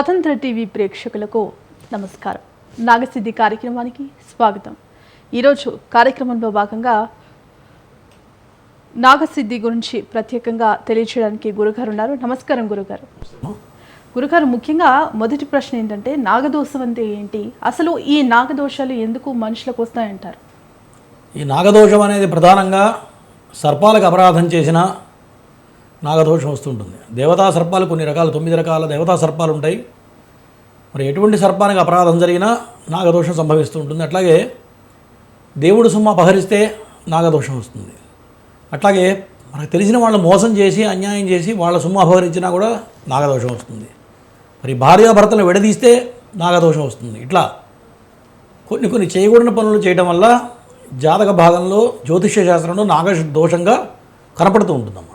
స్వతంత్ర టీవీ ప్రేక్షకులకు నమస్కారం. నాగసిద్ధి కార్యక్రమానికి స్వాగతం. ఈరోజు కార్యక్రమంలో భాగంగా నాగసిద్ధి గురించి ప్రత్యేకంగా తెలియచేయడానికి గురుగారు ఉన్నారు. నమస్కారం గురుగారు. గురుగారు ముఖ్యంగా మొదటి ప్రశ్న ఏంటంటే నాగదోషం అంటే ఏంటి? అసలు ఈ నాగదోషాలు ఎందుకు మనుషులకు వస్తాయంటారు? ఈ నాగదోషం అనేది ప్రధానంగా సర్పాలకు అపరాధం చేసిన నాగదోషం వస్తుంటుంది. దేవతా సర్పాలు కొన్ని రకాల తొమ్మిది రకాల దేవతా సర్పాలు ఉంటాయి. మరి ఎటువంటి సర్పానికి అపరాధం జరిగినా నాగదోషం సంభవిస్తూ ఉంటుంది అట్లాగే దేవుడు సొమ్ము అపహరిస్తే నాగదోషం వస్తుంది. అట్లాగే మనకు తెలిసిన వాళ్ళు మోసం చేసి అన్యాయం చేసి వాళ్ళ సొమ్ము అపహరించినా కూడా నాగదోషం వస్తుంది. మరి భార్యాభర్తలు విడదీస్తే నాగదోషం వస్తుంది. ఇట్లా కొన్ని కొన్ని చేయకూడని పనులు చేయడం వల్ల జాతక భాగంలో జ్యోతిష్య శాస్త్రంలో నాగ దోషంగా కనపడుతూ ఉంటుందమ్మా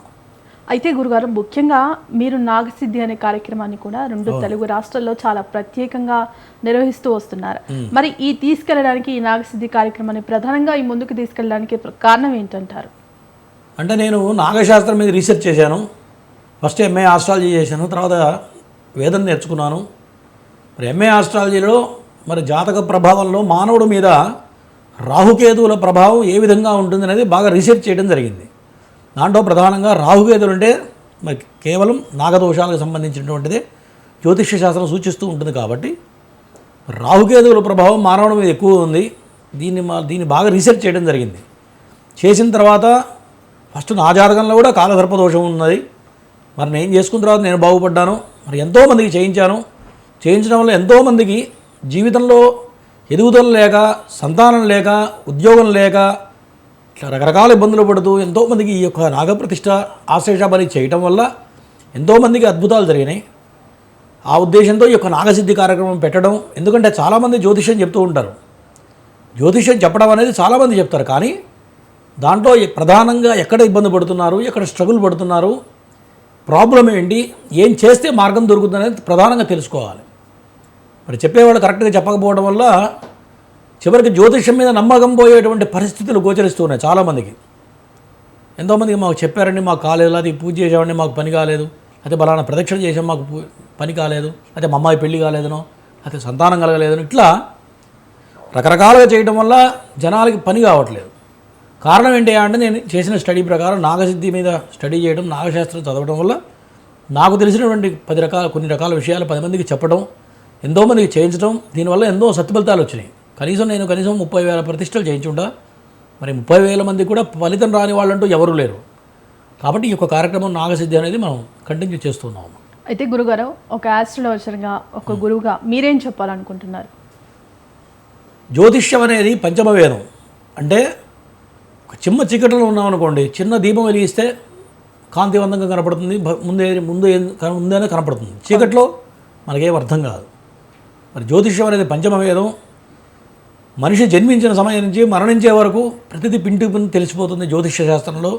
అయితే గురుగారు ముఖ్యంగా మీరు నాగసిద్ధి అనే కార్యక్రమాన్ని కూడా రెండు తెలుగు రాష్ట్రాల్లో చాలా ప్రత్యేకంగా నిర్వహిస్తూ వస్తున్నారు. మరి ఈ తీసుకెళ్ళడానికి ఈ నాగసిద్ధి కార్యక్రమాన్ని ప్రధానంగా ఈ ముందుకు తీసుకెళ్ళడానికి కారణం ఏంటంటారు? అంటే నేను నాగశాస్త్రం మీద రీసెర్చ్ చేశాను. ఫస్ట్ ఎంఏ ఆస్ట్రాలజీ చేశాను. తర్వాత వేదం నేర్చుకున్నాను. మరి ఎంఏ ఆస్ట్రాలజీలో మరి జాతక ప్రభావంలో మానవుడి మీద రాహుకేతువుల ప్రభావం ఏ విధంగా ఉంటుంది అనేది బాగా రీసెర్చ్ చేయడం జరిగింది. దాంట్లో ప్రధానంగా రాహుకేతులు అంటే మరి కేవలం నాగదోషాలకు సంబంధించినటువంటిదే. జ్యోతిష్య శాస్త్రం సూచిస్తూ ఉంటుంది కాబట్టి రాహుకేతువుల ప్రభావం మానవుడి మీద ఎక్కువ ఉంది. దీన్ని మా దీన్ని బాగా రీసెర్చ్ చేయడం జరిగింది. చేసిన తర్వాత ఫస్ట్ నా జాతకంలో కూడా కాలసర్ప దోషం ఉన్నది. మరి నేను చేసుకున్న తర్వాత నేను బాగుపడ్డాను. మరి ఎంతోమందికి చేయించాను. చేయించడం వల్ల ఎంతోమందికి జీవితంలో ఎదుగుదల లేక సంతానం లేక ఉద్యోగం లేక ఇట్లా రకరకాల ఇబ్బందులు పడుతూ ఎంతోమందికి ఈ యొక్క నాగప్రతిష్ట ఆశేషబలి చేయటం వల్ల ఎంతోమందికి అద్భుతాలు జరిగినాయి. ఆ ఉద్దేశంతో ఈ యొక్క నాగసిద్ధి కార్యక్రమం పెట్టడం ఎందుకంటే చాలామంది జ్యోతిష్యం చెప్తూ ఉంటారు. జ్యోతిష్యం చెప్పడం అనేది చాలామంది చెప్తారు కానీ దాంట్లో ప్రధానంగా ఎక్కడ ఇబ్బంది పడుతున్నారు ఎక్కడ స్ట్రగుల్ పడుతున్నారు ప్రాబ్లం ఏంటి ఏం చేస్తే మార్గం దొరుకుతుంది అనేది ప్రధానంగా తెలుసుకోవాలి. మరి చెప్పేవాళ్ళు కరెక్ట్గా చెప్పకపోవడం వల్ల చివరికి జ్యోతిష్యం మీద నమ్మకం పోయేటువంటి పరిస్థితులు గోచరిస్తున్నాయి చాలామందికి. ఎంతోమందికి మాకు చెప్పారండి మాకు కాలేదు అది పూజ చేసామండి మాకు పని కాలేదు అయితే బలానా ప్రదక్షిణ చేసాం మాకు పని కాలేదు అయితే మా అమ్మాయి పెళ్ళి కాలేదనో అయితే సంతానం కలగలేదనో ఇట్లా రకరకాలుగా చేయడం వల్ల జనాలకి పని కావట్లేదు. కారణం ఏంటి అంటే నేను చేసిన స్టడీ ప్రకారం నాగసిద్ధి మీద స్టడీ చేయడం నాగశాస్త్రం చదవడం వల్ల నాకు తెలిసినటువంటి పది రకాల కొన్ని రకాల విషయాలు పది మందికి చెప్పడం ఎంతోమందికి చేయించడం దీనివల్ల ఎంతో సత్ఫలితాలు వచ్చినాయి. కనీసం నేను కనీసం ముప్పై వేల ప్రతిష్టలు చేయించుంటా మరి ముప్పై వేల మంది కూడా ఫలితం రాని వాళ్ళంటూ ఎవరూ లేరు. కాబట్టి ఈ యొక్క కార్యక్రమం నాగసిద్ధి అనేది మనం కంటిన్యూ చేస్తున్నాము. అయితే గురుగారు ఒక ఆస్ట్రాలజర్గా ఒక గురువుగా మీరేం చెప్పాలనుకుంటున్నారు? జ్యోతిష్యం అనేది పంచమ వేదం అంటే ఒక చిన్న చీకటిలో ఉన్నామనుకోండి చిన్న దీపం వెలిగిస్తే కాంతివంతంగా కనపడుతుంది ముందే ముందు ముందేనే కనపడుతుంది. చీకట్లో మనకేం అర్థం కాదు. మరి జ్యోతిష్యం అనేది పంచమ వేదం మనిషి జన్మించిన సమయం నుంచి మరణించే వరకు ప్రతిదీ పింటి పిండి తెలిసిపోతుంది జ్యోతిష్య శాస్త్రంలో.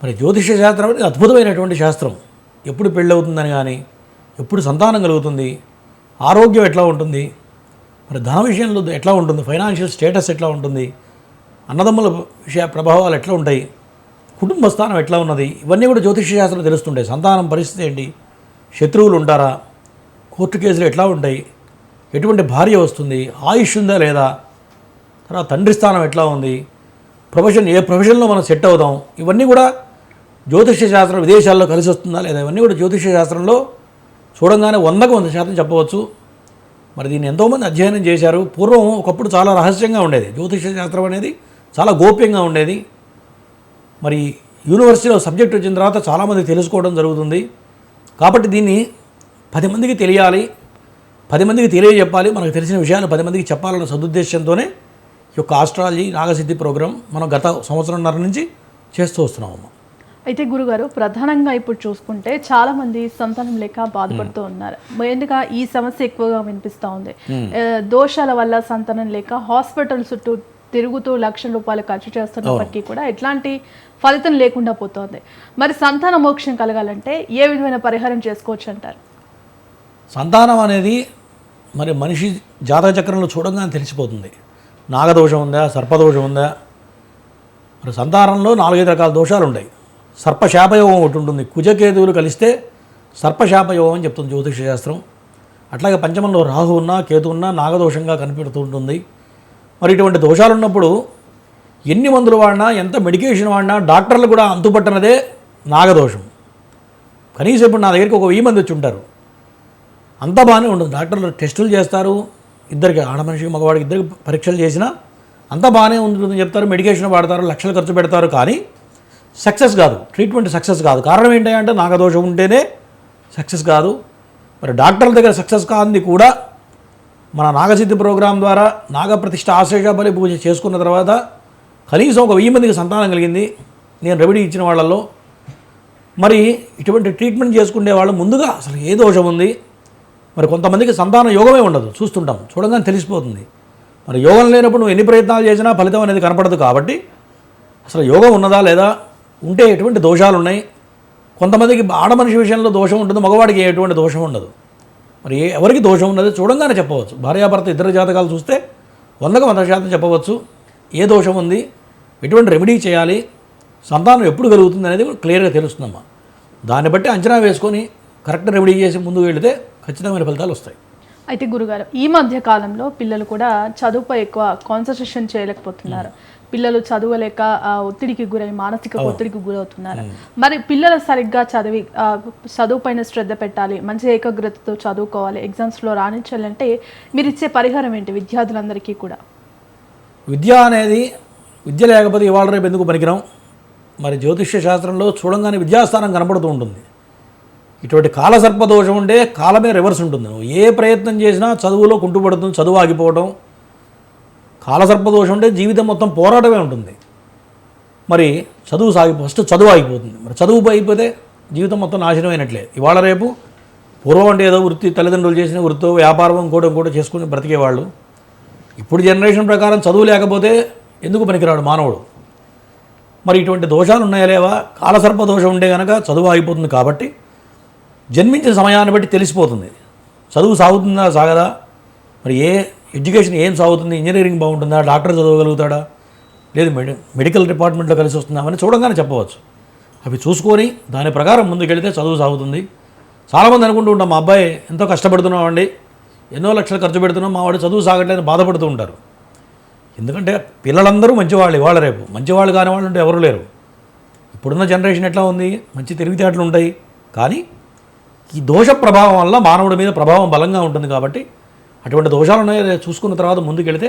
మరి జ్యోతిష శాస్త్రం అనేది అద్భుతమైనటువంటి శాస్త్రం. ఎప్పుడు పెళ్ళవుతుందని కానీ ఎప్పుడు సంతానం కలుగుతుంది ఆరోగ్యం ఎట్లా ఉంటుంది మరి ధన విషయంలో ఎట్లా ఉంటుంది ఫైనాన్షియల్ స్టేటస్ ఎట్లా ఉంటుంది అన్నదమ్ముల విషయ ప్రభావాలు ఎట్లా ఉంటాయి కుటుంబ స్థానం ఎట్లా ఉన్నది ఇవన్నీ కూడా జ్యోతిష్య శాస్త్రం తెలుస్తుంటాయి. సంతానం పరిస్థితి ఏంటి శత్రువులు ఉంటారా కోర్టు కేసులు ఎట్లా ఉంటాయి ఎటువంటి భార్య వస్తుంది? ఆయుష్ ఉందా లేదా? తర్వాత తండ్రి స్థానం ఎట్లా ఉంది? ప్రొఫెషన్ ఏ ప్రొఫెషన్లో మనం సెట్ అవుదాం? ఇవన్నీ కూడా జ్యోతిష్య శాస్త్రం విదేశాల్లో కలిసి వస్తుందా లేదా? ఇవన్నీ కూడా జ్యోతిష్య శాస్త్రంలో చూడంగానే వందకు వంద శాతం చెప్పవచ్చు. మరి దీన్ని ఎంతోమంది అధ్యయనం చేశారు. పూర్వం ఒకప్పుడు చాలా రహస్యంగా ఉండేది. జ్యోతిష్య శాస్త్రం అనేది చాలా గోప్యంగా ఉండేది. మరి యూనివర్సిటీలో సబ్జెక్ట్ వచ్చిన తర్వాత చాలామంది తెలుసుకోవడం జరుగుతుంది. కాబట్టి దీన్ని పది మందికి తెలియాలి. పది మందికి తెలియజెప్పాలి మనకు తెలిసిన విషయాలు పది మందికి చెప్పాలన్న సదుద్దేశంతోనే ఈ యొక్క ఆస్ట్రాలజీ నాగసిద్ధి ప్రోగ్రాం మనం గత సంవత్సరంన్నర నుంచి చేస్తూ వస్తున్నాము అయితే గురుగారు ప్రధానంగా ఇప్పుడు చూసుకుంటే చాలా మంది సంతానం లేక బాధపడుతూ ఉన్నారు. ఎందుగా ఈ సమస్య ఎక్కువగా వినిపిస్తూ ఉంది? దోషాల వల్ల సంతానం లేక హాస్పిటల్ చుట్టూ తిరుగుతూ లక్షల రూపాయలు ఖర్చు చేస్తున్నప్పటికీ కూడా ఎట్లాంటి ఫలితం లేకుండా పోతోంది. మరి సంతాన మోక్షం కలగాలంటే ఏ విధమైన పరిహారం చేసుకోవచ్చు అంటారు? సంతానం అనేది మరి మనిషి జాతక చక్రంలో చూడంగానే తెలిసిపోతుంది. నాగదోషం ఉందా? సర్పదోషం ఉందా? మరి సంతానంలో నాలుగైదు రకాల దోషాలు ఉంటాయి. సర్పశాపయోగం ఒకటి ఉంటుంది. కుజకేతువులు కలిస్తే సర్పశాపయోగం అని చెప్తుంది జ్యోతిష శాస్త్రం. అట్లాగే పంచమంలో రాహు ఉన్నా కేతు ఉన్నా నాగదోషంగా కనిపెడుతూ ఉంటుంది. మరి ఇటువంటి దోషాలు ఉన్నప్పుడు ఎన్ని మందులు వాడినా ఎంత మెడికేషన్ వాడినా డాక్టర్లు కూడా అంతుపట్టనదే నాగదోషం. కనీసం ఇప్పుడు నా దగ్గరికి ఒక వెయ్యి మంది వచ్చి ఉంటారు. అంతా బాగానే ఉంటుంది డాక్టర్లు టెస్టులు చేస్తారు. ఇద్దరికి ఆడ మనిషికి మగవాడికి ఇద్దరికి పరీక్షలు చేసినా అంతా బాగానే ఉంటుందని చెప్తారు. మెడికేషన్ వాడతారు లక్షలు ఖర్చు పెడతారు. కానీ సక్సెస్ కాదు. ట్రీట్మెంట్ సక్సెస్ కాదు. కారణం ఏంటంటే నాగదోషం ఉంటేనే సక్సెస్ కాదు. మరి డాక్టర్ల దగ్గర సక్సెస్ కాంది కూడా మన నాగసిద్ధి ప్రోగ్రాం ద్వారా నాగప్రతిష్ఠ ఆశ్రేష బలి పూజ చేసుకున్న తర్వాత కనీసం ఒక వెయ్యి మందికి సంతానం కలిగింది. నేను రెమెడీ ఇచ్చిన వాళ్ళల్లో. మరి ఇటువంటి ట్రీట్మెంట్ చేసుకునే వాళ్ళు ముందుగా అసలు ఏ దోషం ఉంది? మరి కొంతమందికి సంతాన యోగమే ఉండదు. చూస్తుంటాం. చూడగానే తెలిసిపోతుంది. మరి యోగం లేనప్పుడు నువ్వు ఎన్ని ప్రయత్నాలు చేసినా ఫలితం అనేది కనపడదు కాబట్టి అసలు యోగం ఉన్నదా లేదా? ఉంటే ఎటువంటి దోషాలు ఉన్నాయి? కొంతమందికి ఆడ మనిషి విషయంలో దోషం ఉంటుంది మగవాడికి ఎటువంటి దోషం ఉండదు. మరి ఏ ఎవరికి దోషం ఉన్నది చూడంగానే చెప్పవచ్చు. భార్యాభర్త ఇద్దరు జాతకాలు చూస్తే వందకు వంద శాతం చెప్పవచ్చు. ఏ దోషం ఉంది? ఎటువంటి రెమెడీ చేయాలి? సంతానం ఎప్పుడు కలుగుతుంది అనేది క్లియర్గా తెలుస్తుందమ్మా. దాన్ని బట్టి అంచనా వేసుకొని కరెక్ట్ రెమెడీ చేసి ముందుకు వెళితే ఖచ్చితమైన ఫలితాలు వస్తాయి. అయితే గురుగారు ఈ మధ్య కాలంలో పిల్లలు కూడా చదువుపై ఎక్కువ కాన్సన్ట్రేషన్ చేయలేకపోతున్నారు. పిల్లలు చదవలేక ఒత్తిడికి గురై మానసిక ఒత్తిడికి గురవుతున్నారు. మరి పిల్లలు సరిగ్గా చదివి చదువు పైన శ్రద్ధ పెట్టాలి మంచి ఏకాగ్రతతో చదువుకోవాలి ఎగ్జామ్స్లో రాణించాలంటే మీరు ఇచ్చే పరిహారం ఏంటి విద్యార్థులందరికీ కూడా? విద్య అనేది విద్య లేకపోతే ఇవాళ రేపు ఎందుకు పనికిరాం? మరి జ్యోతిష్య శాస్త్రంలో చూడంగానే విద్యాస్థానం కనపడుతూ ఉంటుంది. ఇటువంటి కాలసర్ప దోషం ఉంటే కాలమే రివర్స్ ఉంటుంది. నువ్వు ఏ ప్రయత్నం చేసినా చదువులో కుంటుపడుతుంది చదువు ఆగిపోవడం కాలసర్ప దోషం ఉంటే జీవితం మొత్తం పోరాటమే ఉంటుంది. మరి చదువు సాగి ఫస్ట్ చదువు ఆగిపోతుంది. మరి చదువు అయిపోతే జీవితం మొత్తం నాశనమైనట్లే ఇవాళ రేపు పూర్వం అంటే ఏదో వృత్తి తల్లిదండ్రులు చేసిన వృత్తో వ్యాపారం ఇంకోటి ఇంకోటి చేసుకుని బ్రతికేవాళ్ళు. ఇప్పుడు జనరేషన్ ప్రకారం చదువు లేకపోతే ఎందుకు పనికిరాడు మానవుడు? మరి ఇటువంటి దోషాలు ఉన్నాయా లేవా? కాలసర్ప దోషం ఉంటే కనుక చదువు ఆగిపోతుంది కాబట్టి జన్మించిన సమయాన్ని బట్టి తెలిసిపోతుంది. చదువు సాగుతుందా సాగదా? మరి ఏ ఎడ్యుకేషన్ ఏం సాగుతుంది? ఇంజనీరింగ్ బాగుంటుందా? డాక్టర్ చదవగలుగుతాడా? లేదు మెడి మెడికల్ డిపార్ట్మెంట్లో కలిసి వస్తుందా అని చూడంగానే చెప్పవచ్చు. అవి చూసుకొని దాని ప్రకారం ముందుకెళ్తే చదువు సాగుతుంది. చాలామంది అనుకుంటూ ఉంటాం మా అబ్బాయి ఎంతో కష్టపడుతున్నామండి. ఎన్నో లక్షలు ఖర్చు పెడుతున్నాం మా వాడు చదువు సాగట్లేదు బాధపడుతూ ఉంటారు. ఎందుకంటే పిల్లలందరూ మంచివాళ్ళు ఇవాళ రేపు. మంచివాళ్ళు కాని వాళ్ళు ఉంటే ఎవరు లేరు. ఇప్పుడున్న జనరేషన్ ఎట్లా ఉంది? మంచి తెలివితేటలు ఉంటాయి. కానీ ఈ దోష ప్రభావం వల్ల మానవుడి మీద ప్రభావం బలంగా ఉంటుంది కాబట్టి అటువంటి దోషాలు ఉన్నాయి చూసుకున్న తర్వాత ముందుకెళ్తే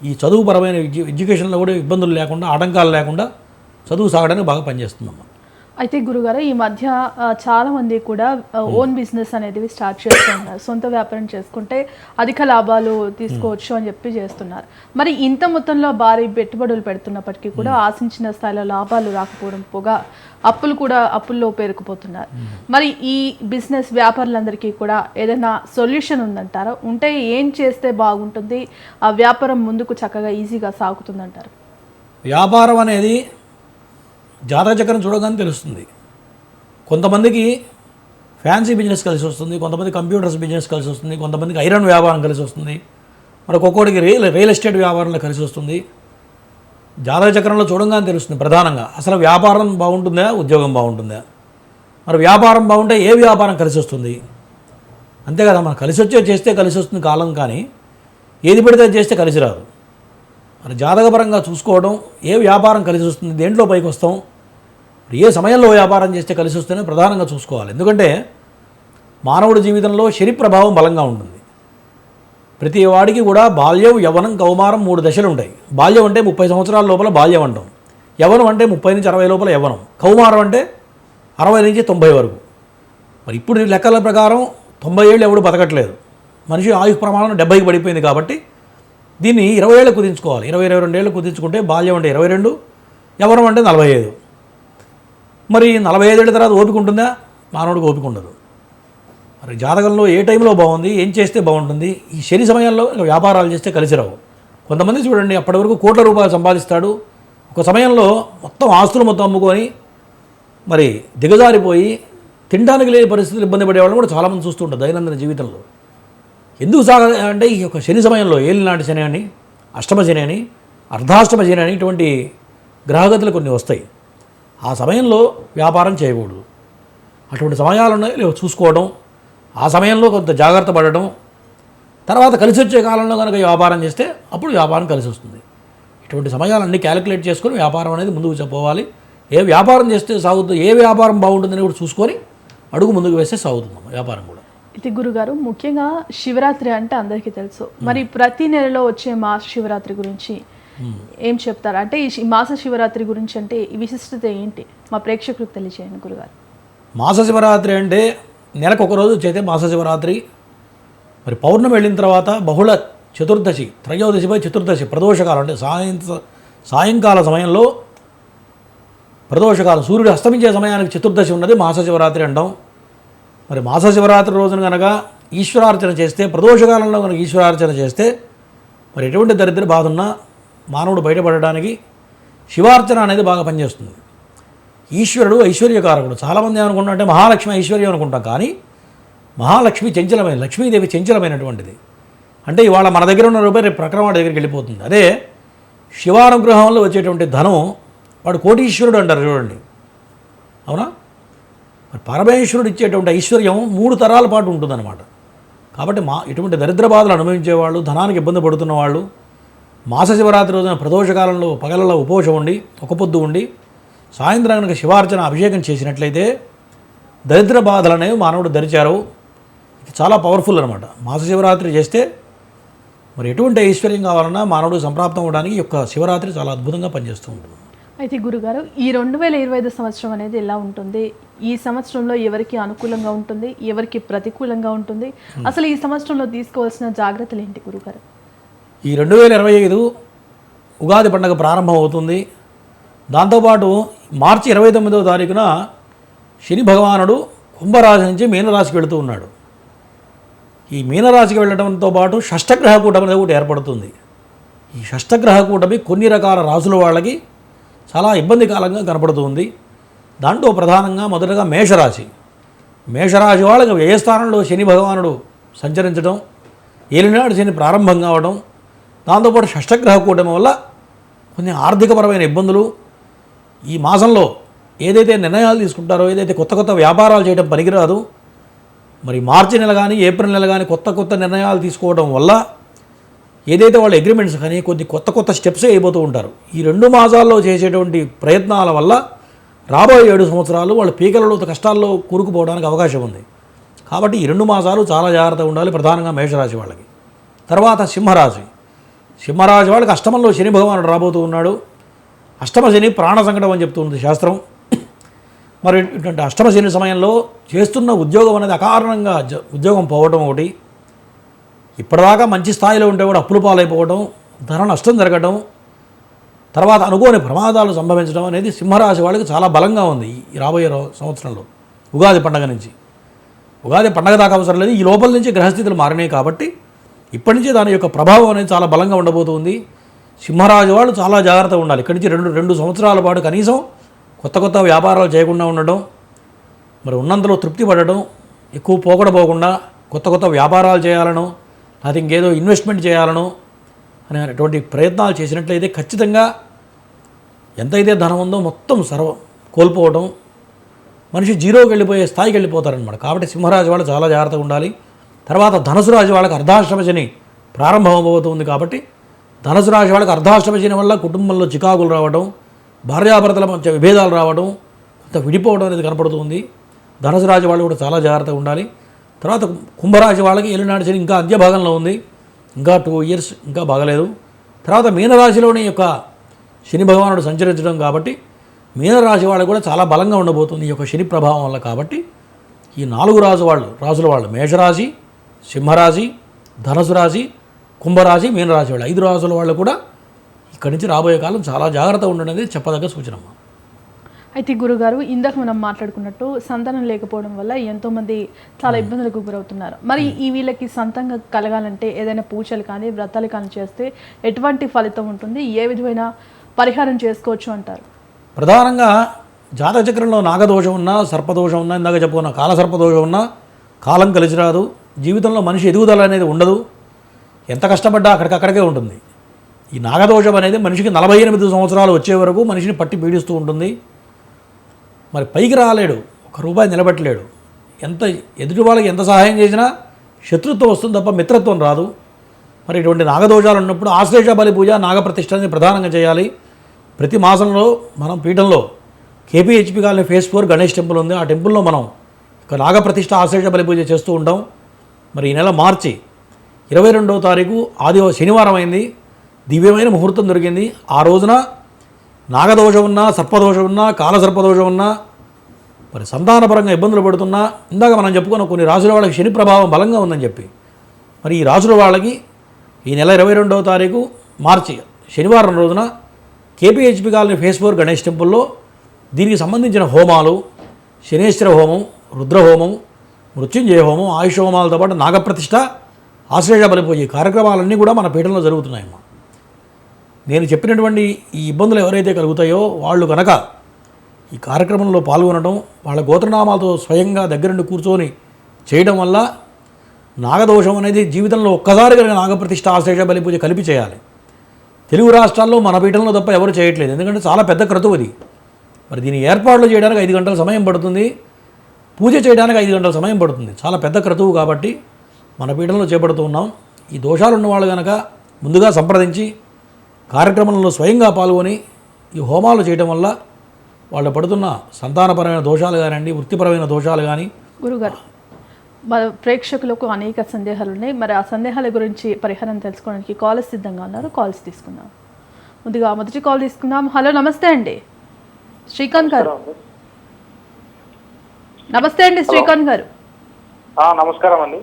ఈ చదువుపరమైన ఎడ్యు ఎడ్యుకేషన్లో కూడా ఇబ్బందులు లేకుండా ఆటంకాలు లేకుండా చదువు సాగడానికి బాగా పనిచేస్తుందమ్మా. అయితే గురుగారు ఈ మధ్య ఆ, చాలా మంది కూడా ఓన్ బిజినెస్ అనేది స్టార్ట్ చేస్తూ ఉన్నారు సొంత వ్యాపారం చేసుకుంటే అధిక లాభాలు తీసుకోవచ్చు అని చెప్పి చేస్తున్నారు. మరి ఇంత మొత్తంలో భారీ పెట్టుబడులు పెడుతున్నప్పటికీ కూడా ఆశించిన స్థాయిలో లాభాలు రాకపోవడం పోగా అప్పులు కూడా అప్పుల్లో పేరుకుపోతున్నారు. మరి ఈ బిజినెస్ వ్యాపారులందరికీ కూడా ఏదైనా సొల్యూషన్ ఉందంటారా? ఉంటే ఏం చేస్తే బాగుంటుంది? ఆ వ్యాపారం ముందుకు చక్కగా ఈజీగా సాగుతుందంటారు? వ్యాపారం అనేది జాతక చక్రం చూడగానే తెలుస్తుంది. కొంతమందికి ఫ్యాన్సీ బిజినెస్ కలిసి వస్తుంది కొంతమంది కంప్యూటర్స్ బిజినెస్ కలిసి వస్తుంది కొంతమందికి ఐరన్ వ్యాపారం కలిసి వస్తుంది మరి ఒక్కొక్కడికి రియల్ రియల్ ఎస్టేట్ వ్యాపారంలో కలిసి వస్తుంది. జాతక చక్రంలో చూడంగానే తెలుస్తుంది ప్రధానంగా. అసలు వ్యాపారం బాగుంటుందా ఉద్యోగం బాగుంటుందా? మరి వ్యాపారం బాగుంటే ఏ వ్యాపారం కలిసి వస్తుంది? అంతే కదా మనం కలిసి వచ్చే చేస్తే కలిసి వస్తుంది కాలం కానీ ఏది పెడితే అది చేస్తే కలిసి రాదు. మరి జాతకపరంగా చూసుకోవడం ఏ వ్యాపారం కలిసి వస్తుంది దేంట్లో పైకి వస్తాం? ఏ సమయంలో వ్యాపారం చేస్తే కలిసి వస్తేనే ప్రధానంగా చూసుకోవాలి. ఎందుకంటే మానవుడి జీవితంలో శని ప్రభావం బలంగా ఉంటుంది. ప్రతి వాడికి కూడా బాల్యం యవనం కౌమారం మూడు దశలు ఉంటాయి. బాల్యం అంటే ముప్పై సంవత్సరాల లోపల బాల్యం అంటాం. యవనం అంటే ముప్పై నుంచి అరవై లోపల యవనం కౌమారం అంటే అరవై నుంచి తొంభై వరకు. మరి ఇప్పుడు లెక్కల ప్రకారం తొంభై ఏళ్ళు ఎవడు బతకట్లేదు. మనిషి ఆయు ప్రమాణం డెబ్బైకి పడిపోయింది కాబట్టి దీన్ని ఇరవై ఏళ్ళు కుదించుకోవాలి. ఇరవై ఇరవై రెండు ఏళ్ళు కుదించుకుంటే బాల్యం అంటే ఇరవై రెండు యవనం అంటే నలభై ఐదు. మరి నలభై ఐదేళ్ళ తర్వాత ఓపిక ఉంటుందా? మానవుడికి ఓపిక ఉండదు. మరి జాతకంలో ఏ టైంలో బాగుంది? ఏం చేస్తే బాగుంటుంది? ఈ శని సమయంలో ఇక వ్యాపారాలు చేస్తే కలిసి రావు. కొంతమంది చూడండి అప్పటి వరకు కోట్ల రూపాయలు సంపాదిస్తాడు. ఒక సమయంలో మొత్తం ఆస్తులు మొత్తం అమ్ముకొని మరి దిగజారిపోయి తినడానికి లేని పరిస్థితులు ఇబ్బంది పడేవాళ్ళు కూడా చాలామంది చూస్తుంటారు దైనందిన జీవితంలో. ఎందుకు సాగ అంటే ఈ యొక్క శని సమయంలో ఏలినాటి శని అని అష్టమ శని అని అర్ధాష్టమ శని అని ఇటువంటి గ్రహగతులు కొన్ని వస్తాయి. ఆ సమయంలో వ్యాపారం చేయకూడదు. అటువంటి సమయాలు ఉన్నాయి లేవో చూసుకోవడం ఆ సమయంలో కొంత జాగ్రత్త పడడం తర్వాత కలిసి వచ్చే కాలంలో కనుక వ్యాపారం చేస్తే అప్పుడు వ్యాపారం కలిసి వస్తుంది. ఇటువంటి సమయాలన్నీ క్యాలిక్యులేట్ చేసుకొని వ్యాపారం అనేది ముందుకు చెప్పవాలి ఏ వ్యాపారం చేస్తే సాగుతుంది ఏ వ్యాపారం బాగుంటుందని కూడా చూసుకొని అడుగు ముందుకు వేస్తే సాగుతుంది వ్యాపారం కూడా. ఇది గురుగారు ముఖ్యంగా శివరాత్రి అంటే అందరికీ తెలుసు. మరి ప్రతి నెలలో వచ్చే మాస శివరాత్రి గురించి ఏం చెప్తారు? అంటే ఈ శి- మాస శివరాత్రి గురించి అంటే ఈ విశిష్టత ఏంటి? మా ప్రేక్షకులకు తెలియజేయండి గురుగారు. మాస శివరాత్రి అంటే నెలకు ఒకరోజు చేతే మాస శివరాత్రి. మరి పౌర్ణమి వెళ్ళిన తర్వాత బహుళ చతుర్దశి త్రయోదశిపై చతుర్దశి ప్రదోషకాలం అంటే సాయం సాయంకాల సమయంలో ప్రదోషకాలం సూర్యుడు అస్తమించే సమయానికి చతుర్దశి ఉన్నది మాస శివరాత్రి అంటాం. మరి మాస శివరాత్రి రోజున కనుక ఈశ్వరార్చన చేస్తే ప్రదోషకాలంలో కనుక ఈశ్వరార్చన చేస్తే మరి ఎటువంటి దరిద్ర బాధ ఉన్నా మానవుడు బయటపడడానికి శివార్చన అనేది బాగా పనిచేస్తుంది. ఈశ్వరుడు ఐశ్వర్యకారకుడు. చాలామంది ఏమనుకుంటాం అంటే మహాలక్ష్మి ఐశ్వర్యం అనుకుంటాం కానీ మహాలక్ష్మి చంచలమైన లక్ష్మీదేవి చంచలమైనటువంటిది. అంటే ఇవాళ మన దగ్గర ఉన్న రూపాయి రేపు ప్రక్రమ దగ్గరికి వెళ్ళిపోతుంది. అదే శివానుగ్రహంలో వచ్చేటువంటి ధనం వాడు కోటీశ్వరుడు అంటారు చూడండి. అవునా? మరి పరమేశ్వరుడు ఇచ్చేటువంటి ఐశ్వర్యం మూడు తరాల పాటు ఉంటుందన్నమాట. కాబట్టి మా ఇటువంటి దరిద్ర బాధలు అనుభవించేవాళ్ళు ధనానికి ఇబ్బంది పడుతున్న వాళ్ళు మాస శివరాత్రి రోజున ప్రదోషకాలంలో పగలలో ఉపవాసం ఉండి ఒక పొద్దు ఉండి సాయంత్రం కనుక శివార్చన అభిషేకం చేసినట్లయితే దరిద్ర బాధలు అనేవి మానవుడు దరిచారు. ఇది చాలా పవర్ఫుల్ అనమాట మాస శివరాత్రి చేస్తే మరి ఎటువంటి ఐశ్వర్యం కావాలన్నా మానవుడు సంప్రాప్తం అవడానికి ఈ యొక్క శివరాత్రి చాలా అద్భుతంగా పనిచేస్తూ ఉంటుంది. అయితే గురుగారు ఈ రెండు వేల ఇరవై ఐదు సంవత్సరం అనేది ఎలా ఉంటుంది? ఈ సంవత్సరంలో ఎవరికి అనుకూలంగా ఉంటుంది? ఎవరికి ప్రతికూలంగా ఉంటుంది? అసలు ఈ సంవత్సరంలో తీసుకోవాల్సిన జాగ్రత్తలు ఏంటి గురుగారు? ఈ రెండు వేల ఇరవై ఐదు ఉగాది పండుగ ప్రారంభం అవుతుంది దాంతోపాటు మార్చి ఇరవై తొమ్మిదవ తారీఖున శని భగవానుడు కుంభరాశి నుంచి మీనరాశికి వెళుతూ ఉన్నాడు. ఈ మీనరాశికి వెళ్ళడంతో పాటు షష్టగ్రహ కూటమి అనేది ఒకటి ఏర్పడుతుంది. ఈ షష్టగ్రహ కూటమి కొన్ని రకాల రాసుల వాళ్ళకి చాలా ఇబ్బందికరంగా కనపడుతుంది. దాంట్లో ప్రధానంగా మొదటగా మేషరాశి. మేషరాశి వాళ్ళకి వ్యయస్థానంలో శని భగవానుడు సంచరించడం ఏలినాడు శని ప్రారంభం కావడం దాంతోపాటు షష్టగ్రహ కూటమి వల్ల కొన్ని ఆర్థికపరమైన ఇబ్బందులు ఈ మాసంలో ఏదైతే నిర్ణయాలు తీసుకుంటారో ఏదైతే కొత్త కొత్త వ్యాపారాలు చేయడం పనికిరాదు మరి మార్చి నెల కానీ ఏప్రిల్ నెల కానీ కొత్త కొత్త నిర్ణయాలు తీసుకోవడం వల్ల ఏదైతే వాళ్ళ అగ్రిమెంట్స్ కానీ కొద్ది కొత్త కొత్త స్టెప్స్ అయిపోతూ ఉంటారు. ఈ రెండు మాసాల్లో చేసేటువంటి ప్రయత్నాల వల్ల రాబోయే ఏడు సంవత్సరాలు వాళ్ళ పీకలలో కష్టాల్లో కూరుకుపోవడానికి అవకాశం ఉంది. కాబట్టి ఈ రెండు మాసాలు చాలా జాగ్రత్తగా ఉండాలి ప్రధానంగా మేషరాశి వాళ్ళకి. తర్వాత సింహరాశి. సింహరాజు వాళ్ళకి అష్టమంలో శని భగవానుడు రాబోతూ ఉన్నాడు. అష్టమ శని ప్రాణ సంకటం అని చెప్తుంది శాస్త్రం. మరి ఇటువంటి అష్టమ శని సమయంలో చేస్తున్న ఉద్యోగం అనేది అకారణంగా ఉద్యోగం పోవటం ఒకటి. ఇప్పటిదాకా మంచి స్థాయిలో ఉంటే కూడా అప్పులు పాలైపోవడం ధన నష్టం జరగడం తర్వాత అనుకోని ప్రమాదాలు సంభవించడం అనేది సింహరాశి వాళ్ళకి చాలా బలంగా ఉంది ఈ రాబోయే సంవత్సరంలో. ఉగాది పండగ నుంచి. ఉగాది పండగ దాకా అవసరం లేదు. ఈ లోపల నుంచి గ్రహస్థితులు మారినాయి కాబట్టి ఇప్పటి నుంచి దాని యొక్క ప్రభావం అనేది చాలా బలంగా ఉండబోతుంది. సింహరాజు వాళ్ళు చాలా జాగ్రత్తగా ఉండాలి. ఇక్కడి నుంచి రెండు రెండు సంవత్సరాల పాటు కనీసం కొత్త కొత్త వ్యాపారాలు చేయకుండా ఉండడం మరి ఉన్నంతలో తృప్తి పడడం ఎక్కువ పోకడ పోకుండా కొత్త కొత్త వ్యాపారాలు చేయాలనో అది ఇంకేదో ఇన్వెస్ట్మెంట్ చేయాలనో అనేటువంటి ప్రయత్నాలు చేసినట్లయితే ఖచ్చితంగా ఎంతైతే ధనం ఉందో మొత్తం సర్వ కోల్పోవడం మనిషి జీరోకి వెళ్ళిపోయే స్థాయికి వెళ్ళిపోతారనమాట కాబట్టి సింహరాజు వాళ్ళు చాలా జాగ్రత్తగా ఉండాలి. తర్వాత ధనుసు రాశి వాళ్ళకి అర్ధాష్టమ శని ప్రారంభం అవబోతుంది కాబట్టి ధనుసు రాశి వాళ్ళకి అర్ధాష్టమ శని వల్ల కుటుంబంలో చికాకులు రావడం భార్యాభర్తల మధ్య విభేదాలు రావడం కొంత విడిపోవడం అనేది కనపడుతుంది. ధనుసు రాశి వాళ్ళు కూడా చాలా జాగ్రత్తగా ఉండాలి. తర్వాత కుంభరాశి వాళ్ళకి ఏలినాడు శని ఇంకా అంత్య భాగంలో ఉంది. ఇంకా టూ ఇయర్స్ ఇంకా బాగలేదు. తర్వాత మీనరాశిలోని యొక్క శని భగవానుడు సంచరించడం కాబట్టి మీనరాశి వాళ్ళు కూడా చాలా బలంగా ఉండబోతుంది ఈ యొక్క శని ప్రభావం వల్ల కాబట్టి ఈ నాలుగు రాజు వాళ్ళు రాజుల వాళ్ళు మేషరాశి సింహరాశి ధనుసు రాశి కుంభరాశి మీనరాశి వాళ్ళు. ఐదు రాజుల వాళ్ళు కూడా ఇక్కడి నుంచి రాబోయే కాలం చాలా జాగ్రత్త ఉండడం అనేది చెప్పదగ్గ సూచన. అయితే గురుగారు ఇందాక మనం మాట్లాడుకున్నట్టు సంతానం లేకపోవడం వల్ల ఎంతో మంది చాలా ఇబ్బందులకు గురవుతున్నారు. మరి ఈ వీళ్ళకి సంతానం కలగాలంటే ఏదైనా పూజలు కానీ వ్రతాలు కానీ చేస్తే ఎటువంటి ఫలితం ఉంటుంది? ఏ విధమైన పరిహారం చేసుకోవచ్చు అంటారు? ప్రధానంగా జాతక చక్రంలో నాగదోషం ఉన్నా సర్పదోషం ఉన్నా ఇందాక చెప్పుకున్న కాల సర్పదోషం ఉన్నా కాలం కలిసి రాదు జీవితంలో మనిషి ఎదుగుదల అనేది ఉండదు. ఎంత కష్టపడ్డా అక్కడికక్కడికే ఉంటుంది. ఈ నాగదోషం అనేది మనిషికి నలభై ఎనిమిది సంవత్సరాలు వచ్చే వరకు మనిషిని పట్టి పీడిస్తూ ఉంటుంది. మరి పైకి రాలేడు ఒక రూపాయి నిలబెట్టలేడు. ఎంత ఎదుటి వాళ్ళకి ఎంత సహాయం చేసినా శత్రుత్వం వస్తుంది తప్ప మిత్రత్వం రాదు. మరి ఇటువంటి నాగదోషాలు ఉన్నప్పుడు ఆశ్లేష బలి పూజ నాగప్రతిష్ఠ అనేది ప్రధానంగా చేయాలి. ప్రతి మాసంలో మనం పీఠంలో KPHB colony phase four Ganesh temple ఉంది. ఆ టెంపుల్లో మనం ఒక నాగప్రతిష్ఠ ఆశ్లేష బలి పూజ చేస్తూ ఉంటాం మరి ఈ నెల మార్చి ఇరవై రెండవ తారీఖు ఆది శనివారం అయింది. దివ్యమైన ముహూర్తం దొరికింది. ఆ రోజున నాగదోషం ఉన్నా సర్పదోషం ఉన్నా కాలసర్పదోషం ఉన్నా మరి సంతానపరంగా ఇబ్బందులు పడుతున్నా ఇందాక మనం చెప్పుకున్న కొన్ని రాసుల వాళ్ళకి శని ప్రభావం బలంగా ఉందని చెప్పి. మరి ఈ రాసుల వాళ్ళకి ఈ నెల ఇరవై రెండవ తారీఖు మార్చి శనివారం రోజున KPHB colony phase four Ganesh టెంపుల్లో దీనికి సంబంధించిన హోమాలు శనేశ్వర హోమం రుద్రహోమం మృత్యుంజయ హోమం ఆయుష హోమాలతో పాటు నాగప్రతిష్ట ఆశ్లేష బలిపోయి కార్యక్రమాలన్నీ కూడా మన పీఠంలో జరుగుతున్నాయమ్మా. నేను చెప్పినటువంటి ఈ ఇబ్బందులు ఎవరైతే కలుగుతాయో వాళ్ళు కనుక ఈ కార్యక్రమంలో పాల్గొనడం వాళ్ళ గోత్రనామాలతో స్వయంగా దగ్గరుండి కూర్చొని చేయడం వల్ల నాగదోషం అనేది జీవితంలో ఒక్కసారి కనుక నాగప్రతిష్ట ఆశ్రేష బలి పూజ కలిపి చేయాలి. తెలుగు రాష్ట్రాల్లో మన పీఠంలో తప్ప ఎవరు చేయట్లేదు. ఎందుకంటే చాలా పెద్ద క్రతువు అది. మరి దీని ఏర్పాట్లు చేయడానికి ఐదు గంటల సమయం పడుతుంది. పూజ చేయడానికి ఐదు గంటల సమయం పడుతుంది. చాలా పెద్ద క్రతువు కాబట్టి మన పీఠంలో చేపడుతూ ఉన్నాం. ఈ దోషాలు ఉన్న వాళ్ళు కనుక ముందుగా సంప్రదించి కార్యక్రమంలో స్వయంగా పాల్గొని ఈ హోమాలు చేయడం వల్ల వాళ్ళు పడుతున్న సంతానపరమైన దోషాలు కానివ్వండి వృత్తిపరమైన దోషాలు కానీ గురుగారు మన ప్రేక్షకులకు అనేక సందేహాలు ఉన్నాయి. మరి ఆ సందేహాల గురించి పరిహారం తెలుసుకోవడానికి కాల్స్ సిద్ధంగా ఉన్నారు. కాల్స్ తీసుకుందాం. ముందుగా మొదటి కాల్ తీసుకుందాం. హలో నమస్తే అండి. శ్రీకాంత్ గారు. నమస్తే అండి శ్రీకాంత్ గారు. ఆ, నమస్కారం అండి.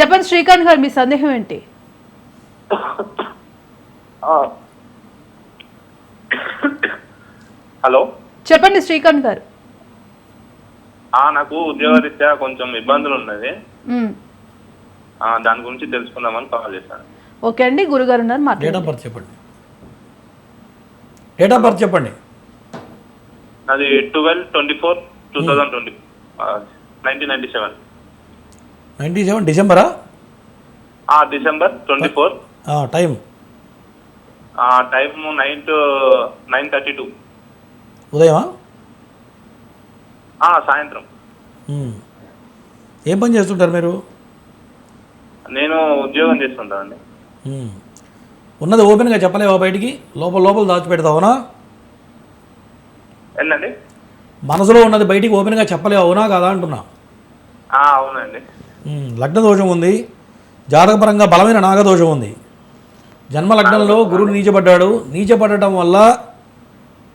చెప్పండి శ్రీకాంత్ గారు మీ సందేహం ఏంటి? ఆ. హలో. చెప్పండి శ్రీకాంత్ గారు. ఆ, నాకు ఉద్యోగరీత్యా కొంచెం ఇబ్బందులు ఉన్నది దాని గురించి తెలుసుకుందామని కాల్ చేశాను. ఓకే అండి గురుగారు ఉన్నారు డేట్ మాట్లాడండి ఆఫ్ బర్త్ చెప్పండి. డేట్ ఆఫ్ బర్త్ చెప్పండి. అది twelve twenty four two thousand twenty. Nineteen ninety seven. Ninety seven డిసెంబరా? December twenty four. ఆ, time time nine to nine thirty two. ఉదయమా? సాయంత్రం. ఏం పని చేస్తుంటారు మీరు? నేను ఉద్యోగం చేస్తుంటానండి. ఉన్నది ఓపెన్గా చెప్పలేవా బయటికి? లోపల లోపల దాచిపెడతావునా? ఏంటండి? మనసులో ఉన్నది బయటికి ఓపెన్గా చెప్పలేవు అవునా కాదా అంటున్నా. అవునండి. లగ్న దోషం ఉంది. జాతకపరంగా బలమైన నాగదోషం ఉంది. జన్మ లగ్నంలో గురుడు నీచపడ్డాడు నీచపడటం వల్ల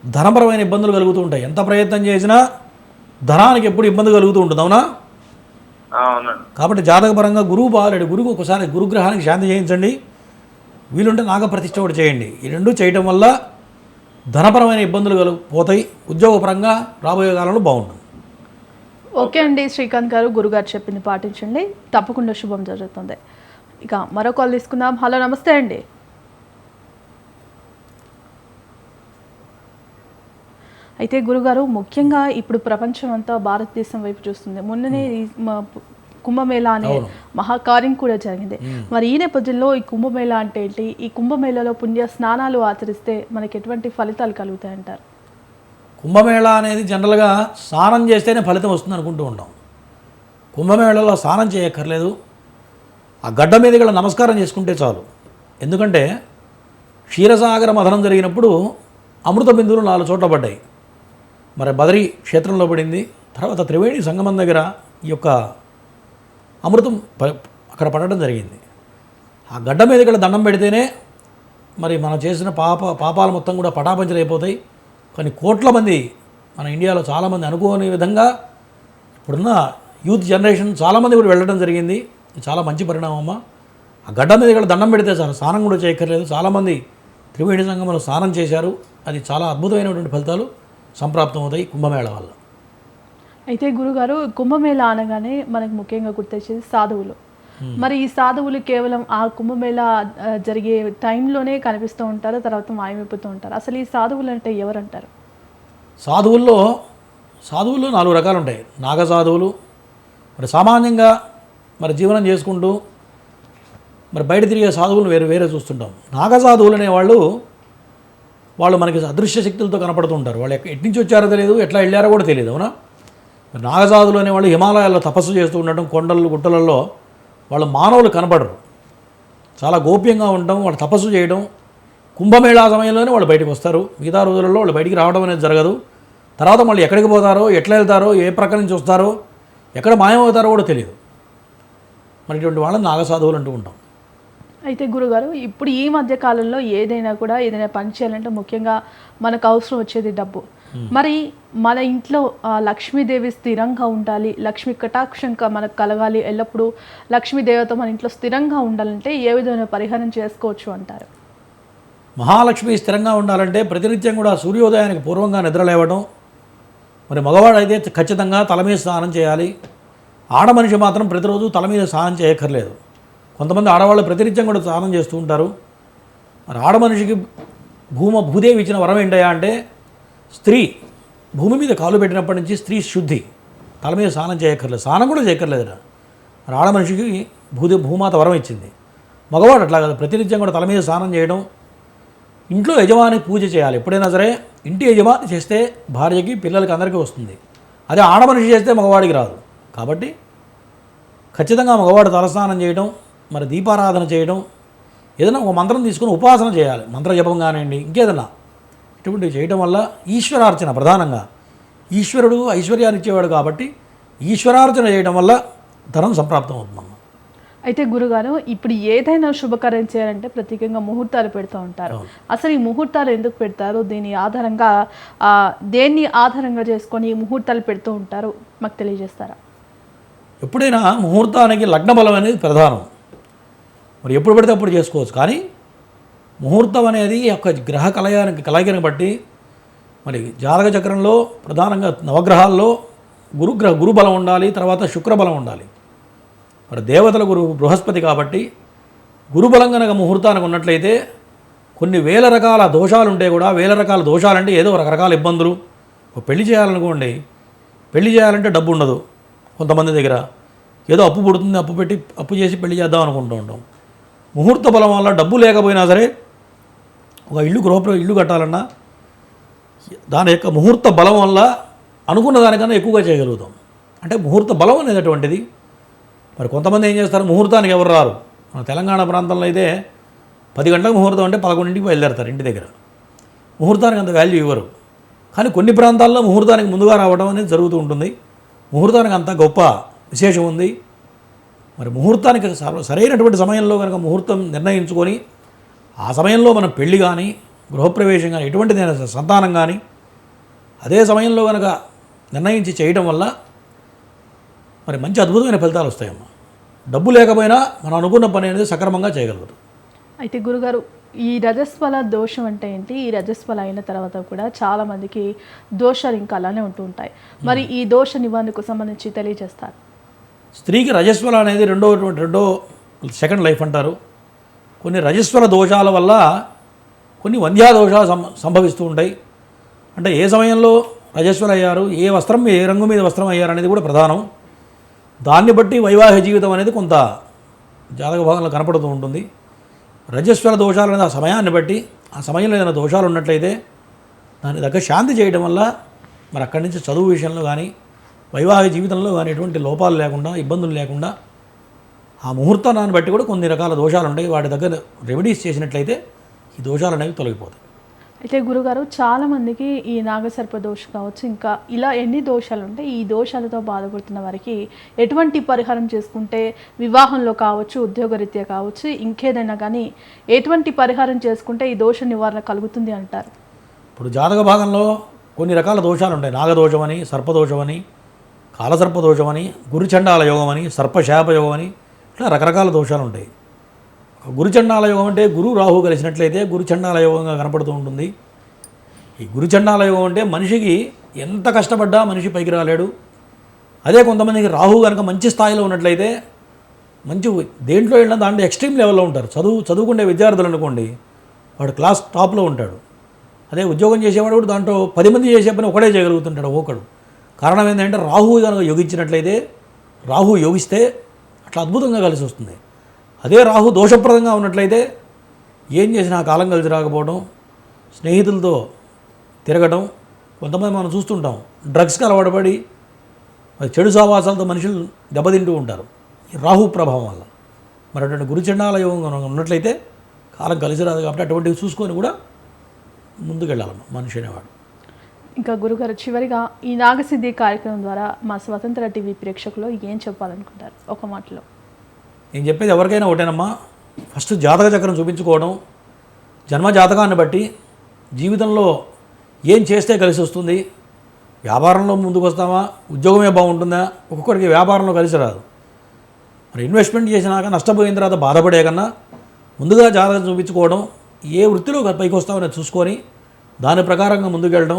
ధనపరమైన ఇబ్బందులు కలుగుతూ ఉంటాయి. ఎంత ప్రయత్నం చేసినా ధనానికి ఎప్పుడు ఇబ్బంది కలుగుతూ ఉంటుంది అవునా? కాబట్టి జాతకపరంగా గురువు బాగాలేడు. గురువు ఒకసారి గురుగ్రహానికి శాంతి చేయించండి. వీలుంటే నాగప్రతిష్ఠ కూడా చేయండి. ఈ రెండు చేయటం వల్ల ధనపరమైన ఇబ్బందులు కలు పోతాయి. ఉద్యోగపరంగా రాబోయే కాలంలో బాగుంటుంది. ఓకే అండి. శ్రీకాంత్ గారు గురుగారు చెప్పింది పాటించండి. తప్పకుండా శుభం జరుగుతుంది. ఇక మరో కాల్ తీసుకుందాం. హలో నమస్తే అండి. అయితే గురుగారు ముఖ్యంగా ఇప్పుడు ప్రపంచం అంతా భారతదేశం వైపు చూస్తుంది. మొన్ననే కుంభమేళా అనే మహాకార్యం కూడా జరిగింది. మరి ఈ నేపథ్యంలో ఈ కుంభమేళా అంటే ఏంటి? ఈ కుంభమేళాలో పుణ్య స్నానాలు ఆచరిస్తే మనకి ఎటువంటి ఫలితాలు కలుగుతాయంటారు? కుంభమేళా అనేది జనరల్గా స్నానం చేస్తేనే ఫలితం వస్తుంది అనుకుంటూ ఉంటాం. కుంభమేళలో స్నానం చేయక్కర్లేదు. ఆ గడ్డ మీద కూడా నమస్కారం చేసుకుంటే చాలు. ఎందుకంటే క్షీరసాగర మథనం జరిగినప్పుడు అమృత బిందువులు నాలుగు చోట్ల పడ్డాయి. మరి బదరి క్షేత్రంలో పడింది. తర్వాత త్రివేణి సంగమం దగ్గర ఈ యొక్క అమృతం ప- అక్కడ పడడం జరిగింది. ఆ గడ్డ మీద ఇక్కడ దండం పెడితేనే మరి మనం చేసిన పాప పాపాలు మొత్తం కూడా పటాపంచలైపోతాయి కానీ కోట్ల మంది మన ఇండియాలో చాలామంది అనుకోని విధంగా ఇప్పుడున్న యూత్ జనరేషన్ చాలామంది కూడా వెళ్ళడం జరిగింది. చాలా మంచి పరిణామమ్మా ఆ గడ్డ మీద ఇక్కడ దండం పెడితే చాలు స్నానం కూడా చేయక్కర్లేదు. చాలామంది త్రివేణి సంగమంలో స్నానం చేశారు. అది చాలా అద్భుతమైనటువంటి ఫలితాలు సంప్రాప్తం అవుతాయి కుంభమేళ వల్ల. అయితే గురుగారు కుంభమేళ అనగానే మనకు ముఖ్యంగా గుర్తొచ్చేది సాధువులు. మరి ఈ సాధువులు కేవలం ఆ కుంభమేళ జరిగే టైంలోనే కనిపిస్తూ ఉంటారు తర్వాత మాయమైపోతూ ఉంటారు. అసలు ఈ సాధువులు అంటే ఎవరంటారు? సాధువుల్లో సాధువుల్లో నాలుగు రకాలు ఉంటాయి నాగ సాధువులు మరి సామాన్యంగా మరి జీవనం చేసుకుంటూ మరి బయట తిరిగే సాధువులు వేరే వేరే చూస్తుంటాం. నాగ సాధువులు అనేవాళ్ళు వాళ్ళు మనకి అదృశ్య శక్తులతో కనపడుతూ ఉంటారు. వాళ్ళు ఎక్క- ఎటు నుంచి వచ్చారో తెలియదు ఎట్లా వెళ్ళారో కూడా తెలియదు అవునా? మరి అనేవాళ్ళు హిమాలయాల్లో తపస్సు చేస్తూ ఉండటం కొండలు గుట్టలలో వాళ్ళు మానవులు కనపడరు చాలా గోప్యంగా ఉండటం వాళ్ళు తపస్సు చేయడం కుంభమేళా సమయంలోనే వాళ్ళు బయటకు వస్తారు. మిగతా రోజులలో వాళ్ళు బయటికి రావడం అనేది జరగదు. తర్వాత మళ్ళీ ఎక్కడికి పోతారో ఎట్లా వెళ్తారో ఏ ప్రక్క నుంచి వస్తారో ఎక్కడ మాయమవుతారో కూడా తెలియదు. మరి ఇటువంటి వాళ్ళని నాగసాధువులు అంటూ ఉంటాం. అయితే గురుగారు ఇప్పుడు ఈ మధ్య కాలంలో ఏదైనా కూడా ఏదైనా పని చేయాలంటే ముఖ్యంగా మనకు అవసరం వచ్చేది డబ్బు. మరి మన ఇంట్లో ఆ, లక్ష్మీదేవి స్థిరంగా ఉండాలి లక్ష్మీ కటాక్షంగా మనకు కలగాలి ఎల్లప్పుడూ లక్ష్మీదేవత మన ఇంట్లో స్థిరంగా ఉండాలంటే ఏ విధమైన పరిహారం చేసుకోవచ్చు అంటారు? మహాలక్ష్మి స్థిరంగా ఉండాలంటే ప్రతినిత్యం కూడా సూర్యోదయానికి పూర్వంగా నిద్రలేవడం మరి మగవాడైతే ఖచ్చితంగా తల మీద స్నానం చేయాలి. ఆడ మనిషి మాత్రం ప్రతిరోజు తల మీద స్నానం చేయక్కర్లేదు. కొంతమంది ఆడవాళ్ళు ప్రతినిత్యం కూడా స్నానం చేస్తూ ఉంటారు. మరి ఆడ మనిషికి భూమ భూదేవి ఇచ్చిన వరం ఏంటయ్యా అంటే స్త్రీ భూమి మీద కాలు పెట్టినప్పటి నుంచి స్త్రీ శుద్ధి. తల మీద స్నానం చేయక్కర్లేదు. స్నానం కూడా చేయక్కర్లేదు మరి ఆడ మనిషికి భూదే భూమాత వరం ఇచ్చింది. మగవాడు అట్లా కాదు. ప్రతినిత్యం కూడా తల మీద స్నానం చేయడం. ఇంట్లో యజమాని పూజ చేయాలి. ఎప్పుడైనా సరే ఇంటి యజమాని చేస్తే భార్యకి పిల్లలకి అందరికీ వస్తుంది. అదే ఆడ మనిషి చేస్తే మగవాడికి రాదు. కాబట్టి ఖచ్చితంగా మగవాడు తలస్నానం చేయడం మరి దీపారాధన చేయడం ఏదైనా ఒక మంత్రం తీసుకుని ఉపాసన చేయాలి. మంత్ర జపం కానివ్వండి ఇంకేదన్నా ఇటువంటివి చేయడం వల్ల ఈశ్వరార్చన ప్రధానంగా. ఈశ్వరుడు ఐశ్వర్యాన్ని ఇచ్చేవాడు కాబట్టి ఈశ్వరార్చన చేయడం వల్ల ధనం సంప్రాప్తం అవుతుందమ్మా అయితే గురుగారు ఇప్పుడు ఏదైనా శుభకార్యం చేయాలంటే ప్రత్యేకంగా ముహూర్తాలు పెడుతూ ఉంటారు. అసలు ఈ ముహూర్తాలు ఎందుకు పెడతారు? దీని ఆధారంగా దేన్ని ఆధారంగా చేసుకొని ఈ ముహూర్తాలు పెడుతూ ఉంటారు? మాకు తెలియజేస్తారా? ఎప్పుడైనా ముహూర్తానికి లగ్న బలం అనేది ప్రధానం. మరి ఎప్పుడు పడితే అప్పుడు చేసుకోవచ్చు. కానీ ముహూర్తం అనేది ఒక గ్రహ కలయానికి కలయికని బట్టి మరి జాతక చక్రంలో ప్రధానంగా నవగ్రహాల్లో గురుగ్రహ గురుబలం ఉండాలి తర్వాత శుక్రబలం ఉండాలి. మరి దేవతల గురు బృహస్పతి కాబట్టి గురుబలం కనుక ముహూర్తానికి ఉన్నట్లయితే కొన్ని వేల రకాల దోషాలు ఉంటే కూడా వేల రకాల దోషాలంటే ఏదో రకరకాల ఇబ్బందులు. ఒక పెళ్ళి చేయాలనుకోండి పెళ్ళి చేయాలంటే డబ్బు ఉండదు. కొంతమంది దగ్గర ఏదో అప్పు పుడుతుంది అప్పు పెట్టి అప్పు చేసి పెళ్ళి చేద్దాం అనుకుంటూ ఉంటాం. ముహూర్త బలం వల్ల డబ్బు లేకపోయినా సరే ఒక ఇల్లు గృహప్ర ఇల్లు కట్టాలన్నా దాని యొక్క ముహూర్త బలం వల్ల అనుకున్న దానికన్నా ఎక్కువగా చేయగలుగుతాం. అంటే ముహూర్త బలం అనేటటువంటిది మరి కొంతమంది ఏం చేస్తారు? ముహూర్తానికి ఎవరు రారు? మన తెలంగాణ ప్రాంతంలో అయితే పది గంటలకు ముహూర్తం అంటే పదకొండింటికి బయలుదేరతారు ఇంటి దగ్గర. ముహూర్తానికి అంత వాల్యూ ఇవ్వరు. కానీ కొన్ని ప్రాంతాల్లో ముహూర్తానికి ముందుగా రావడం అనేది జరుగుతూ ఉంటుంది. ముహూర్తానికి అంత గొప్ప విశేషం ఉంది. మరి ముహూర్తానికి సరైనటువంటి సమయంలో కనుక ముహూర్తం నిర్ణయించుకొని ఆ సమయంలో మనం పెళ్ళి కానీ గృహప్రవేశం కానీ ఎటువంటిదైనా సంతానం కానీ అదే సమయంలో కనుక నిర్ణయించి చేయడం వల్ల మరి మంచి అద్భుతమైన ఫలితాలు వస్తాయమ్మా. డబ్బు లేకపోయినా మనం అనుకున్న పని అనేది సక్రమంగా చేయగలుగుతాం. అయితే గురుగారు ఈ రజస్వల దోషం అంటే ఏంటి? ఈ రజస్వల అయిన తర్వాత కూడా చాలా మందికి దోషాలు ఇంకా అలానే ఉంటూ ఉంటాయి. మరి ఈ దోష నివారణకు సంబంధించి తెలియజేస్తారు. స్త్రీకి రజస్వల అనేది రెండో రెండో సెకండ్ లైఫ్ అంటారు. కొన్ని రజస్వర దోషాల వల్ల కొన్ని వంద్యా దోషాలు సం సంభవిస్తూ ఉంటాయి. అంటే ఏ సమయంలో రజస్వరు అయ్యారు ఏ వస్త్రం ఏ రంగు మీద వస్త్రం అయ్యారు అనేది కూడా ప్రధానం. దాన్ని బట్టి వైవాహిక జీవితం అనేది కొంత జాతక భాగంలో కనపడుతూ ఉంటుంది. రజస్వర దోషాలు అనేది ఆ సమయాన్ని బట్టి ఆ సమయంలో ఏదైనా దోషాలు ఉన్నట్లయితే దాని దగ్గర శాంతి చేయడం వల్ల మరి అక్కడి నుంచి చదువు విషయంలో కానీ వైవాహిక జీవితంలో కానీ ఎటువంటి లోపాలు లేకుండా ఇబ్బందులు లేకుండా ఆ ముహూర్తాన్ని బట్టి కూడా కొన్ని రకాల దోషాలు ఉంటాయి. వాటి దగ్గర రెమెడీస్ చేసినట్లయితే ఈ దోషాలు అనేవి తొలగిపోతాయి. అయితే గురుగారు చాలా మందికి ఈ నాగసర్ప దోషం కావచ్చు ఇంకా ఇలా ఎన్ని దోషాలు ఉంటాయి ఈ దోషాలతో బాధపడుతున్న వారికి ఎటువంటి పరిహారం చేసుకుంటే వివాహంలో కావచ్చు ఉద్యోగరీత్యా కావచ్చు ఇంకేదైనా కానీ ఎటువంటి పరిహారం చేసుకుంటే ఈ దోష నివారణ కలుగుతుంది అంటారు? ఇప్పుడు జాతక భాగంలో కొన్ని రకాల దోషాలు ఉంటాయి. నాగదోషమని సర్పదోషమని కాలసర్పదోషమని గురుచండాల యోగం అని సర్పశాప యోగం అని ఇట్లా రకరకాల దోషాలు ఉంటాయి. గురుచండాల యోగం అంటే గురు రాహు కలిసినట్లయితే గురుచండాల యోగంగా కనపడుతూ ఉంటుంది. ఈ గురుచండాల యోగం అంటే మనిషికి ఎంత కష్టపడ్డా మనిషి పైకి రాలేడు. అదే కొంతమందికి రాహు కనుక మంచి స్థాయిలో ఉన్నట్లయితే మంచి దేంట్లో వెళ్ళినా దాంట్లో ఎక్స్ట్రీమ్ లెవెల్లో ఉంటారు. చదువు చదువుకునే విద్యార్థులు అనుకోండి వాడు క్లాస్ టాప్లో ఉంటాడు. అదే ఉద్యోగం చేసేవాడు కూడా దాంట్లో పది మంది చేసే పని ఒకడే చేయగలుగుతుంటాడు ఒకడు. కారణం ఏంటంటే రాహు కనుక యోగించినట్లయితే రాహు యోగిస్తే అట్లా అద్భుతంగా కలిసి వస్తుంది. అదే రాహు దోషప్రదంగా ఉన్నట్లయితే ఏం చేసినా కాలం కలిసి రాకపోవడం స్నేహితులతో తిరగడం కొంతమంది మనం చూస్తుంటాం డ్రగ్స్కి అలవాటు పడి చెడు సావాసాలతో మనుషులు దెబ్బతింటూ ఉంటారు. ఈ రాహు ప్రభావం వల్ల. మరి అటువంటి గురుచండాల యోగం ఉన్నట్లయితే కాలం కలిసి రాదు కాబట్టి అటువంటివి చూసుకొని కూడా ముందుకెళ్ళాలి మనిషి అనేవాడు. ఇంకా గురుగారు చివరిగా ఈ నాగసిద్ధి కార్యక్రమం ద్వారా మా స్వతంత్ర టీవీ ప్రేక్షకులు ఏం చెప్పాలనుకుంటారు? ఒక మాటలో. నేను చెప్పేది ఎవరికైనా ఒకటేనమ్మా. ఫస్ట్ జాతక చక్రం చూపించుకోవడం జన్మ జాతకాన్ని బట్టి జీవితంలో ఏం చేస్తే కలిసి వస్తుంది వ్యాపారంలో ముందుకు వస్తామా ఉద్యోగమే బాగుంటుందా ఒక్కొక్కడికి వ్యాపారంలో కలిసి రాదు. మరి ఇన్వెస్ట్మెంట్ చేసినాక నష్టపోయిన తర్వాత బాధపడే కన్నా ముందుగా జాతకం చూపించుకోవడం ఏ వృత్తిలో పైకి వస్తామని చూసుకొని దాని ప్రకారంగా ముందుకెళ్ళడం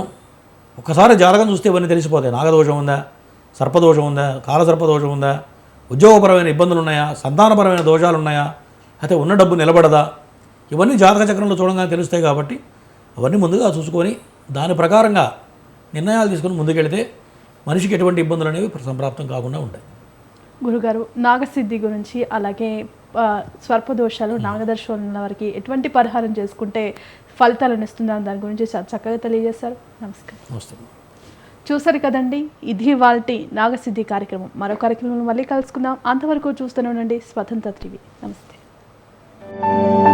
ఒక్కసారి జాతకం చూస్తే ఇవన్నీ తెలిసిపోతాయి. నాగదోషం ఉందా? సర్పదోషం ఉందా? కాలసర్పదోషం ఉందా? ఉద్యోగపరమైన ఇబ్బందులు ఉన్నాయా? సంతానపరమైన దోషాలు ఉన్నాయా? అయితే ఉన్న డబ్బు నిలబడదా? ఇవన్నీ జాతక చక్రంలో చూడంగానే తెలుస్తాయి కాబట్టి అవన్నీ ముందుగా చూసుకొని దాని ప్రకారంగా నిర్ణయాలు తీసుకొని ముందుకెళ్తే మనిషికి ఎటువంటి ఇబ్బందులు అనేవి సంప్రాప్తం కాకుండా ఉంటాయి. గురుగారు నాగసిద్ధి గురించి అలాగే స్వర్పదోషాలు నాగదర్శనం వారికి ఎటువంటి పరిహారం చేసుకుంటే ఫలితాలను ఇస్తుందని దాని గురించి చాలా చక్కగా తెలియజేశారు నమస్కారం. చూసారు కదండి ఇది వాళ్ళ నాగసిద్ధి కార్యక్రమం. మరో కార్యక్రమంలో మళ్ళీ కలుసుకుందాం. అంతవరకు చూస్తూనే ఉండండి. స్వతంత్ర టీవీ. నమస్తే.